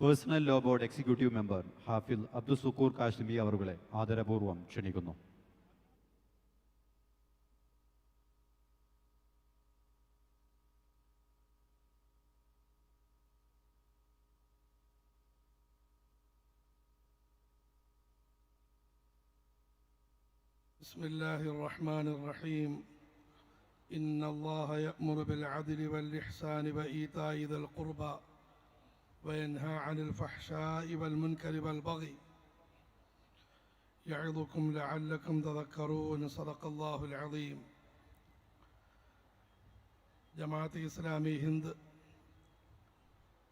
personal law board executive member ഹാഫിൽ അബ്ദുൽ സുക്കൂർ കാശ്മി അവറുകളെ ആദരപൂർവ്വം ക്ഷണിക്കുന്നു بسم الله الرحمن الرحيم إن الله يأمر بالعدل والإحسان وإيتاء ذي القربى وينهى عن الفحشاء والمنكر والبغي يعظكم لعلكم تذكرون صدق الله العظيم جماعة إسلامي هند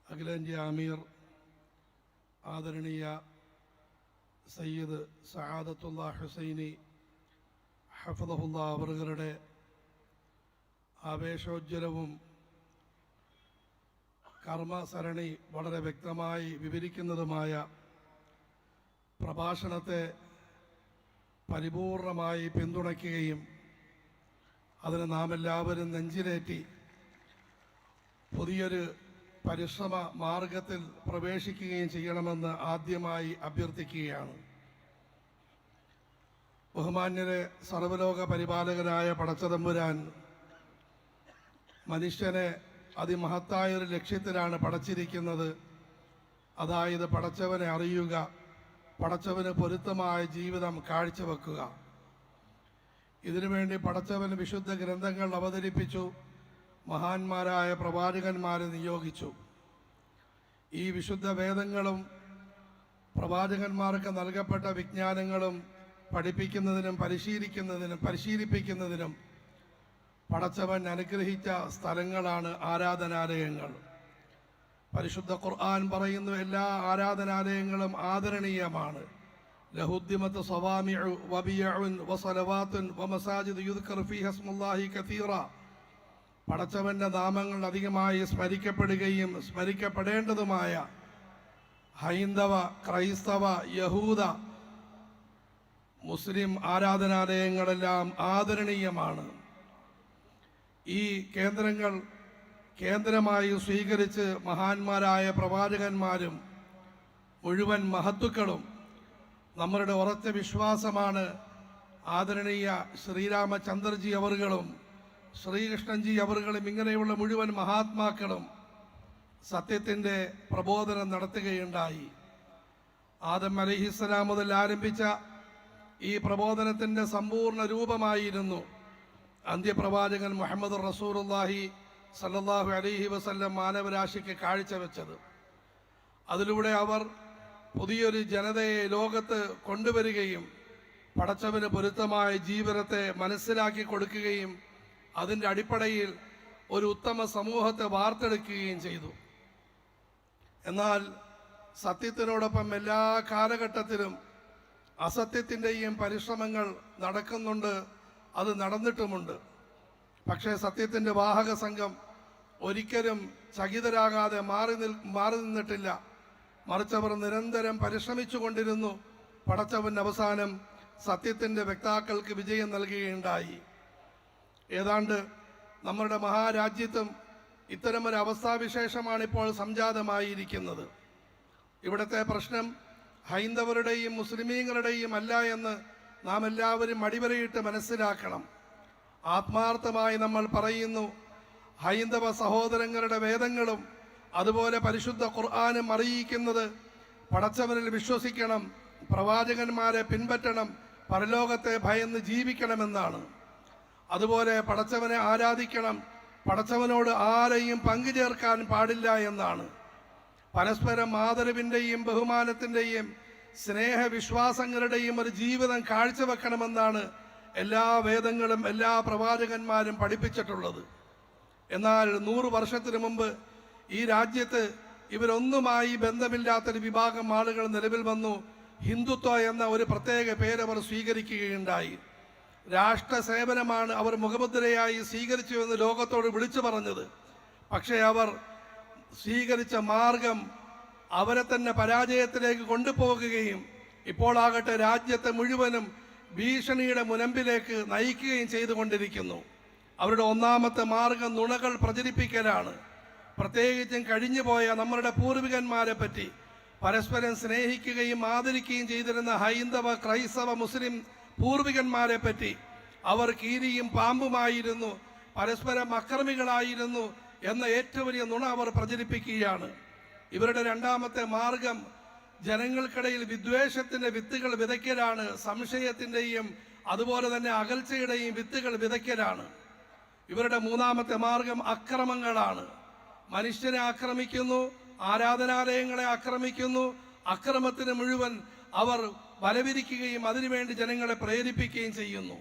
അഖിലേന്ത്യാ അമീർ ആദരണീയ സയ്യിദ് സഹാദത്തുള്ള ഹുസൈനി ഹഫദഹുല്ല അവറുകളുടെ ആവേശോജ്വലവും കർമ്മസരണി വളരെ വ്യക്തമായി വിവരിക്കുന്നതുമായ പ്രഭാഷണത്തെ പരിപൂർണമായി പിന്തുണയ്ക്കുകയും അതിന് നാം എല്ലാവരും നെഞ്ചിലേറ്റി പുതിയൊരു പരിശ്രമ മാർഗത്തിൽ പ്രവേശിക്കുകയും ചെയ്യണമെന്ന് ആദ്യമായി അഭ്യർത്ഥിക്കുകയാണ്. ബഹുമാന്യരെ സർവലോക പരിപാലകനായ പടച്ചതമ്പുരാൻ മനുഷ്യനെ അതിമഹത്തായ ഒരു ലക്ഷ്യത്തിലാണ് പടച്ചിരിക്കുന്നത്. അതായത് പടച്ചവനെ അറിയുക പടച്ചവന് പൊരുത്തമായ ജീവിതം കാഴ്ചവെക്കുക. ഇതിനുവേണ്ടി പടച്ചവൻ വിശുദ്ധ ഗ്രന്ഥങ്ങൾ അവതരിപ്പിച്ചു മഹാന്മാരായ പ്രവാചകന്മാരെ നിയോഗിച്ചു. ഈ വിശുദ്ധ വേദങ്ങളും പ്രവാചകന്മാർക്ക് നൽകപ്പെട്ട വിജ്ഞാനങ്ങളും പഠിപ്പിക്കുന്നതിനും പരിശീലിക്കുന്നതിനും പരിശീലിപ്പിക്കുന്നതിനും പടച്ചവൻ അനുഗ്രഹിച്ച സ്ഥലങ്ങളാണ് ആരാധനാലയങ്ങൾ. പരിശുദ്ധ ഖുർആൻ പറയുന്നു എല്ലാ ആരാധനാലയങ്ങളും ആദരണീയമാണ്. ലഹുദ്ദിമത്ത് സവാമിഉ വബിയഉൻ വസലവാത്തുൻ വമസാജിദ് യുദ്കർ ഫീഹ ഹസ്മുല്ലാഹി കസീറ. പടച്ചവന്റെ നാമങ്ങൾ അധികമായി സ്മരിക്കപ്പെടുകയും സ്മരിക്കപ്പെടേണ്ടതുമായ ഹൈന്ദവ ക്രൈസ്തവ യഹൂദ മുസ്ലിം ആരാധനാലയങ്ങളെല്ലാം ആദരണീയമാണ്. ഈ കേന്ദ്രങ്ങൾ കേന്ദ്രമായി സ്വീകരിച്ച് മഹാന്മാരായ പ്രവാചകന്മാരും മുഴുവൻ മഹത്തുക്കളും നമ്മളുടെ ഉറച്ച വിശ്വാസമാണ് ആദരണീയ ശ്രീരാമചന്ദ്രജി അവറുകളും ശ്രീകൃഷ്ണൻജി അവറുകളും ഇങ്ങനെയുള്ള മുഴുവൻ മഹാത്മാക്കളും സത്യത്തിന്റെ പ്രബോധനം നടത്തുകയുണ്ടായി. ആദം അലഹിസ്സലാം മുതൽ ആരംഭിച്ച ഈ പ്രബോധനത്തിന്റെ സമ്പൂർണ രൂപമായിരുന്നു. അന്ത്യപ്രവാചകൻ മുഹമ്മദ് റസൂറുല്ലാഹി സല്ലാഹു അലഹി വസല്ലം മാനവരാശിക്ക് കാഴ്ചവെച്ചത് അതിലൂടെ അവർ പുതിയൊരു ജനതയെ ലോകത്ത് കൊണ്ടുവരികയും പടച്ചവന് പൊരുത്തമായ ജീവിതത്തെ മനസ്സിലാക്കി കൊടുക്കുകയും അതിന്റെ അടിപ്പടയിൽ ഒരു ഉത്തമ സമൂഹത്തെ വാർത്തെടുക്കുകയും ചെയ്തു. എന്നാൽ സത്യത്തിനോടൊപ്പം എല്ലാ കാലഘട്ടത്തിലും അസത്യത്തിന്റെയും പരിശ്രമങ്ങൾ നടക്കുന്നുണ്ട് അത് നടന്നിട്ടുമുണ്ട്. പക്ഷേ സത്യത്തിന്റെ വാഹക സംഘം ഒരിക്കലും ചകിതരാകാതെ മാറി നിൽ മാറി നിന്നിട്ടില്ല. മറിച്ചവർ നിരന്തരം പരിശ്രമിച്ചു കൊണ്ടിരുന്നു. പടച്ചവൻ അവസാനം സത്യത്തിന്റെ വ്യക്താക്കൾക്ക് വിജയം നൽകുകയുണ്ടായി. ഏതാണ്ട് നമ്മുടെ മഹാരാജ്യത്തും ഇത്തരമൊരു അവസ്ഥാവിശേഷമാണ് ഇപ്പോൾ സംജാതമായിരിക്കുന്നത്. ഇവിടുത്തെ പ്രശ്നം ഹൈന്ദവരുടെയും മുസ്ലിമീങ്ങളുടെയും അല്ല എന്ന് നാം എല്ലാവരും അടിവരയിട്ട് മനസ്സിലാക്കണം. ആത്മാർത്ഥമായി നമ്മൾ പറയുന്നു ഹൈന്ദവ സഹോദരങ്ങളുടെ വേദങ്ങളും അതുപോലെ പരിശുദ്ധ ഖുർആാനും അറിയിക്കുന്നത് പടച്ചവനിൽ വിശ്വസിക്കണം പ്രവാചകന്മാരെ പിൻപറ്റണം പരലോകത്തെ ഭയന്ന് ജീവിക്കണമെന്നാണ്. അതുപോലെ പടച്ചവനെ ആരാധിക്കണം പടച്ചവനോട് ആരെയും പങ്കുചേർക്കാൻ പാടില്ല എന്നാണ്. പരസ്പരം ആദരവിന്റെയും ബഹുമാനത്തിന്റെയും സ്നേഹവിശ്വാസങ്ങളുടെയും ഒരു ജീവിതം കാഴ്ചവെക്കണമെന്നാണ് എല്ലാ വേദങ്ങളും എല്ലാ പ്രവാചകന്മാരും പഠിപ്പിച്ചിട്ടുള്ളത്. എന്നാൽ നൂറ് വർഷത്തിനു മുമ്പ് ഈ രാജ്യത്ത് ഇവരൊന്നുമായി ബന്ധമില്ലാത്തൊരു വിഭാഗം ആളുകൾ നിലവിൽ വന്നു. ഹിന്ദുത്വ എന്ന ഒരു പ്രത്യേക പേര് അവർ സ്വീകരിക്കുകയുണ്ടായി. രാഷ്ട്ര സേവനമാണ് അവർ മുഖമുദ്രയായി സ്വീകരിച്ചുവെന്ന് ലോകത്തോട് വിളിച്ചു പറഞ്ഞത്. പക്ഷേ അവർ സ്വീകരിച്ച മാർഗം അവരെ തന്നെ പരാജയത്തിലേക്ക് കൊണ്ടുപോകുകയും ഇപ്പോൾ ആകട്ടെ രാജ്യത്തെ മുഴുവനും ഭീഷണിയുടെ മുനമ്പിലേക്ക് നയിക്കുകയും ചെയ്തുകൊണ്ടിരിക്കുന്നു. അവരുടെ ഒന്നാമത്തെ മാർഗം നുണകൾ പ്രചരിപ്പിക്കലാണ്. പ്രത്യേകിച്ചും കഴിഞ്ഞുപോയ നമ്മുടെ പൂർവികന്മാരെ പറ്റി പരസ്പരം സ്നേഹിക്കുകയും ആദരിക്കുകയും ചെയ്തിരുന്ന ഹൈന്ദവ ക്രൈസ്തവ മുസ്ലിം പൂർവികന്മാരെ പറ്റി അവർ കീരിയും പാമ്പുമായിരുന്നു പരസ്പരം അക്രമികളായിരുന്നു എന്ന ഏറ്റവും വലിയ നുണ അവർ പ്രചരിപ്പിക്കുകയാണ്. ഇവരുടെ രണ്ടാമത്തെ മാർഗം ജനങ്ങൾക്കിടയിൽ വിദ്വേഷത്തിന്റെ വിത്തുകൾ വിതയ്ക്കലാണ് സംശയത്തിന്റെയും അതുപോലെ തന്നെ അകൽച്ചയുടെയും വിത്തുകൾ വിതയ്ക്കലാണ്. ഇവരുടെ മൂന്നാമത്തെ മാർഗം അക്രമങ്ങളാണ്. മനുഷ്യനെ ആക്രമിക്കുന്നു ആരാധനാലയങ്ങളെ ആക്രമിക്കുന്നു അക്രമത്തിന് മുഴുവൻ അവർ വലവിരിക്കുകയും അതിനുവേണ്ടി ജനങ്ങളെ പ്രേരിപ്പിക്കുകയും ചെയ്യുന്നു.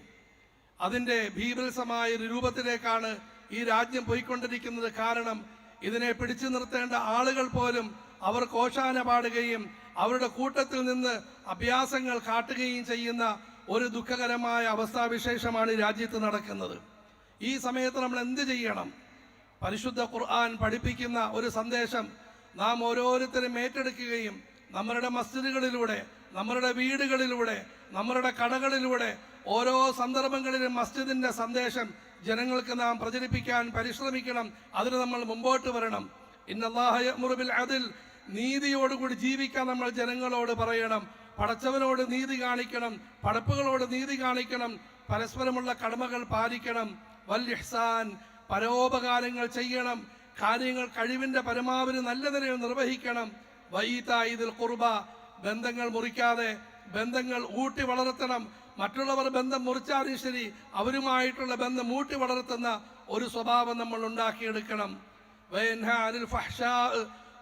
അതിന്റെ ഭീഭത്സമായ ഒരു രൂപത്തിലേക്കാണ് ഈ രാജ്യം പോയിക്കൊണ്ടിരിക്കുന്നത്. കാരണം ഇതിനെ പിടിച്ചു നിർത്തേണ്ട ആളുകൾ പോലും അവർ കോശാന പാടുകയും അവരുടെ കൂട്ടത്തിൽ നിന്ന് അഭ്യാസങ്ങൾ കാട്ടുകയും ചെയ്യുന്ന ഒരു ദുഃഖകരമായ അവസ്ഥാവിശേഷമാണ് രാജ്യത്ത് നടക്കുന്നത്. ഈ സമയത്ത് നമ്മൾ എന്ത് ചെയ്യണം? പരിശുദ്ധ ഖുർആൻ പഠിപ്പിക്കുന്ന ഒരു സന്ദേശം നാം ഓരോരുത്തരും ഏറ്റെടുക്കുകയും നമ്മളുടെ മസ്ജിദുകളിലൂടെ നമ്മളുടെ വീടുകളിലൂടെ നമ്മളുടെ കടകളിലൂടെ ഓരോ സന്ദർഭങ്ങളിലും മസ്ജിദിന്റെ സന്ദേശം ജനങ്ങൾക്ക് നാം പ്രചരിപ്പിക്കാൻ പരിശ്രമിക്കണം. അതിന് നമ്മൾ മുമ്പോട്ട് വരണം. ഇന്നല്ലാഹുബിൽ അതിൽ നീതിയോടുകൂടി ജീവിക്കാൻ നമ്മൾ ജനങ്ങളോട് പറയണം. പടച്ചവനോട് നീതി കാണിക്കണം. പടപ്പുകളോട് നീതി കാണിക്കണം. പരസ്പരമുള്ള കടമകൾ പാലിക്കണം. വൽ ഇഹ്സാൻ. പരോപകാരങ്ങൾ ചെയ്യണം. കാര്യങ്ങൾ കഴിവിന്റെ പരമാവധി നല്ല നിലയിൽ നിർവഹിക്കണം. വൈതായിതിൽ കുർബ ബന്ധങ്ങൾ മുറിക്കാതെ ബന്ധങ്ങൾ ഊട്ടി വളർത്തണം. മറ്റുള്ളവർ ബന്ധം മുറിച്ചാലും ശരി അവരുമായിട്ടുള്ള ബന്ധം മൂട്ടി വളർത്തുന്ന ഒരു സ്വഭാവം നമ്മൾ ഉണ്ടാക്കിയെടുക്കണം.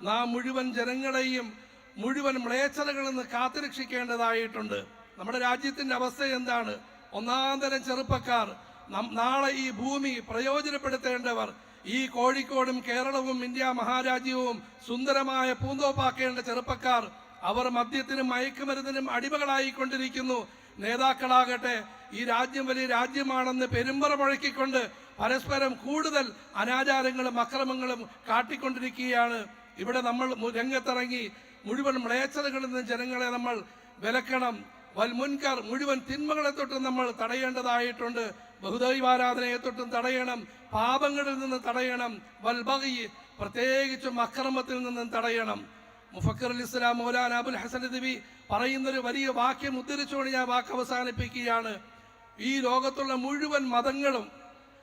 നാം മുഴുവൻ ജനങ്ങളെയും മുഴുവൻ മ്ലേച്ഛതകളിൽ നിന്ന് കാത്തുരക്ഷിക്കേണ്ടതായിട്ടുണ്ട്. നമ്മുടെ രാജ്യത്തിന്റെ അവസ്ഥ എന്താണ്? ഒന്നാം തരം ചെറുപ്പക്കാർ നാളെ ഈ ഭൂമി പ്രയോജനപ്പെടുത്തേണ്ടവർ ഈ കോഴിക്കോടും കേരളവും ഇന്ത്യ മഹാരാജ്യവും സുന്ദരമായ പൂന്തോപ്പാക്കേണ്ട ചെറുപ്പക്കാർ അവർ മദ്യത്തിനും മയക്കുമരുന്നിനും അടിമകളായിക്കൊണ്ടിരിക്കുന്നു. നേതാക്കളാകട്ടെ ഈ രാജ്യം വലിയ രാജ്യമാണെന്ന് പെരുമ്പറ മുഴക്കിക്കൊണ്ട് പരസ്പരം കൂടുതൽ അനാചാരങ്ങളും അക്രമങ്ങളും കാട്ടിക്കൊണ്ടിരിക്കുകയാണ്. ഇവിടെ നമ്മൾ രംഗത്തിറങ്ങി മുഴുവൻ മ്ലേച്ഛതകളിൽ നിന്ന് ജനങ്ങളെ നമ്മൾ വിലക്കണം. വൽ മുൻകർ മുഴുവൻ തിന്മകളെ തൊട്ടും നമ്മൾ തടയേണ്ടതായിട്ടുണ്ട്. ബഹുദൈവാരാധനയെ തൊട്ടും തടയണം. പാപങ്ങളിൽ നിന്ന് തടയണം. വൽ ബഗി പ്രത്യേകിച്ചും അക്രമത്തിൽ നിന്നും തടയണം. മുഫക്കർ ഇസ്ലാം മൗലാന അബുൽ ഹസൻ ദിബി പറയുന്നൊരു വലിയ വാക്യം ഉദ്ധരിച്ചുകൊണ്ട് ഞാൻ വാക്ക് അവസാനിപ്പിക്കുകയാണ്. ഈ ലോകത്തുള്ള മുഴുവൻ മതങ്ങളും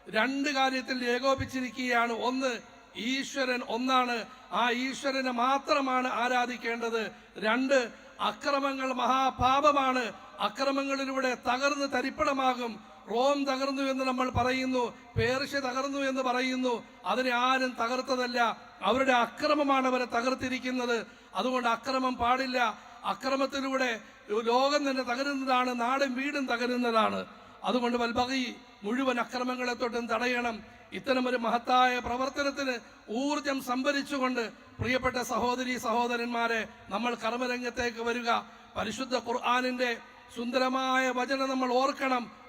രണ്ട് കാര്യത്തിൽ ഏകോപിച്ചിരിക്കുകയാണ്. ഒന്ന് ഈശ്വരൻ ഒന്നാണ്. ആ ഈശ്വരനെ മാത്രമാണ് ആരാധിക്കേണ്ടത്. രണ്ട് അക്രമങ്ങൾ മഹാപാപമാണ്. അക്രമങ്ങളിലൂടെ തകർന്ന് തരിപ്പണമാകും. റോം തകർന്നു എന്ന് നമ്മൾ പറയുന്നു പേർഷ്യ തകർന്നു എന്ന് പറയുന്നു. അതിനെ ആരും തകർത്തതല്ല. അവരുടെ അക്രമമാണ് അവരെ തകർത്തിരിക്കുന്നത്. അതുകൊണ്ട് അക്രമം പാടില്ല. അക്രമത്തിലൂടെ ലോകം തന്നെ തകരുന്നതാണ് നാടും വീടും തകരുന്നതാണ്. അതുകൊണ്ട് വൽബകി മുഴുവൻ അക്രമങ്ങളെ തൊട്ടും തടയണം. ഇത്തരമൊരു മഹത്തായ പ്രവർത്തനത്തിന് ഊർജം സംഭരിച്ചുകൊണ്ട് പ്രിയപ്പെട്ട സഹോദരി സഹോദരന്മാരെ നമ്മൾ കർമ്മരംഗത്തേക്ക് വരിക. പരിശുദ്ധ ഖുർആാനിന്റെ സുന്ദരമായ വചനം നമ്മൾ ഓർക്കണം.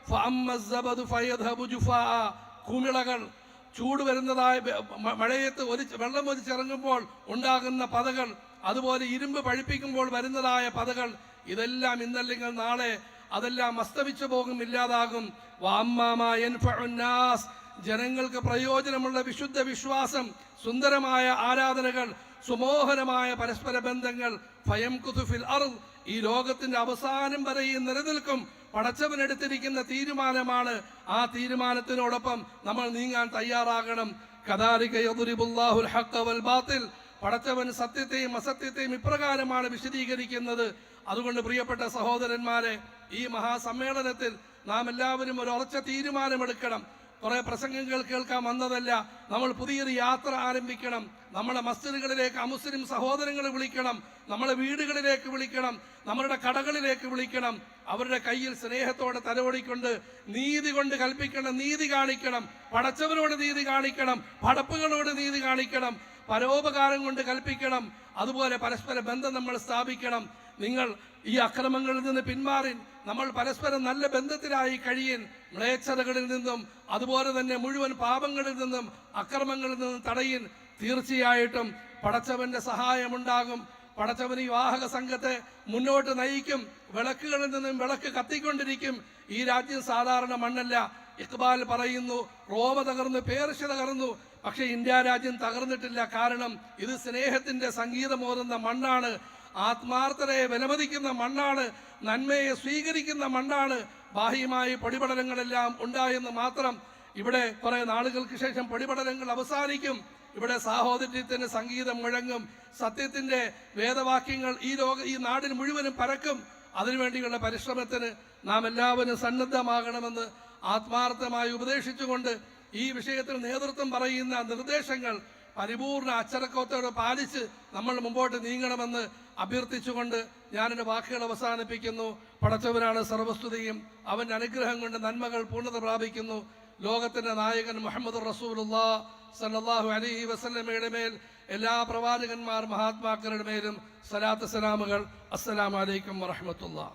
കുമിളകൾ ചൂട് വരുന്നതായ മഴയത്ത് ഒരു വെള്ളം ഒലിച്ചിറങ്ങുമ്പോൾ ഉണ്ടാകുന്ന പതകൾ അതുപോലെ ഇരുമ്പ് പഴിപ്പിക്കുമ്പോൾ വരുന്നതായ പതകൾ ഇതെല്ലാം ഇന്നല്ലെങ്കിൽ നാളെ അതെല്ലാം അസ്തമിച്ചു പോകും ഇല്ലാതാകും. ജനങ്ങൾക്ക് പ്രയോജനമുള്ള വിശുദ്ധ വിശ്വാസം സുന്ദരമായ ആരാധനകൾ സുമോഹനമായ പരസ്പര ബന്ധങ്ങൾ ഫയം കുതുഫിൽ അർദ്. ഈ ലോകത്തിന്റെ അവസാനം വരെ ഈ നിലനിൽക്കും പടച്ചവനെടുത്തിരിക്കുന്ന തീരുമാനമാണ്. ആ തീരുമാനത്തിനോടൊപ്പം നമ്മൾ നീങ്ങാൻ തയ്യാറാകണം. ബാത്തിൽ. പടച്ചവൻ സത്യത്തെയും അസത്യത്തെയും ഇപ്രകാരമാണ് വിശദീകരിക്കുന്നത്. അതുകൊണ്ട് പ്രിയപ്പെട്ട സഹോദരന്മാരെ ഈ മഹാസമ്മേളനത്തിൽ നാം എല്ലാവരും ഒരു ഉറച്ച തീരുമാനമെടുക്കണം. കുറെ പ്രസംഗങ്ങൾ കേൾക്കാൻ വന്നതല്ല. നമ്മൾ പുതിയൊരു യാത്ര ആരംഭിക്കണം. നമ്മളെ മസ്ജിദുകളിലേക്ക് അമുസ്ലിം സഹോദരങ്ങളെ വിളിക്കണം. നമ്മളെ വീടുകളിലേക്ക് വിളിക്കണം. നമ്മളുടെ കടകളിലേക്ക് വിളിക്കണം. അവരുടെ കയ്യിൽ സ്നേഹത്തോടെ തലവടിക്കൊണ്ട് നീതി കൊണ്ട് കൽപ്പിക്കണം നീതി കാണിക്കണം. പടച്ചവരോട് നീതി കാണിക്കണം. പടപ്പുകളോട് നീതി കാണിക്കണം. പരോപകാരം കൊണ്ട് കൽപ്പിക്കണം. അതുപോലെ പരസ്പര ബന്ധം നമ്മൾ സ്ഥാപിക്കണം. നിങ്ങൾ ഈ അക്രമങ്ങളിൽ നിന്ന് പിന്മാറി നമ്മൾ പരസ്പരം നല്ല ബന്ധത്തിലായി കഴിയൻ മ്ലേച്ഛതകളിൽ നിന്നും അതുപോലെ തന്നെ മുഴുവൻ പാപങ്ങളിൽ നിന്നും അക്രമങ്ങളിൽ നിന്നും തടയിൻ തീർച്ചയായിട്ടും പടച്ചവന്റെ സഹായമുണ്ടാകും. പടച്ചവൻ ഈ വാഹക സംഘത്തെ മുന്നോട്ട് നയിക്കും വിളക്കുകളിൽ നിന്നും വിളക്ക് കത്തിക്കൊണ്ടിരിക്കും. ഈ രാജ്യം സാധാരണ മണ്ണല്ല. ഇക്ബാൽ പറയുന്നു റോമ തകർന്നു പേർഷ്യ തകർന്നു പക്ഷെ ഇന്ത്യ രാജ്യം തകർന്നിട്ടില്ല. കാരണം ഇത് സ്നേഹത്തിന്റെ സംഗീതമോതുന്ന മണ്ണാണ്. ആത്മാർത്ഥതയെ വിലമതിക്കുന്ന മണ്ണാണ് നന്മയെ സ്വീകരിക്കുന്ന മണ്ണാണ് ബാഹ്യമായ പടിപടലങ്ങളെല്ലാം ഉണ്ടായെന്ന് മാത്രം ഇവിടെ കുറെ നാളുകൾക്ക് ശേഷം പടിപടലങ്ങൾ അവസാനിക്കും. ഇവിടെ സാഹോദര്യത്തിന് സംഗീതം മുഴങ്ങും. സത്യത്തിന്റെ വേദവാക്യങ്ങൾ ഈ ലോക ഈ നാടിന് മുഴുവനും പരക്കും. അതിനുവേണ്ടിയുള്ള പരിശ്രമത്തിന് നാം എല്ലാവരും സന്നദ്ധമാകണമെന്ന് ആത്മാർത്ഥമായി ഉപദേശിച്ചുകൊണ്ട് ഈ വിഷയത്തിൽ നേതൃത്വം പറയുന്ന നിർദ്ദേശങ്ങൾ പരിപൂർണ അച്ചടക്കത്തോടെ പാലിച്ച് നമ്മൾ മുമ്പോട്ട് നീങ്ങണമെന്ന് അഭ്യർത്ഥിച്ചുകൊണ്ട് ഞാൻ എന്റെ വാക്കുകൾ അവസാനിപ്പിക്കുന്നു. പടച്ചവനാണ് സർവസ്തുതിയും. അവന്റെ അനുഗ്രഹം കൊണ്ട് നന്മകൾ പൂർണത പ്രാപിക്കുന്നു. ലോകത്തിന്റെ നായകൻ മുഹമ്മദ് റസൂലുല്ലാ സല്ലാഹു അലൈഹി വസല്ലമയുടെ മേൽ എല്ലാ പ്രവാചകന്മാർ മഹാത്മാക്കളുടെ മേലും സലാത്ത് സലാമുകൾ. അസ്സലാമലൈക്കും വറഹമത്തുള്ള.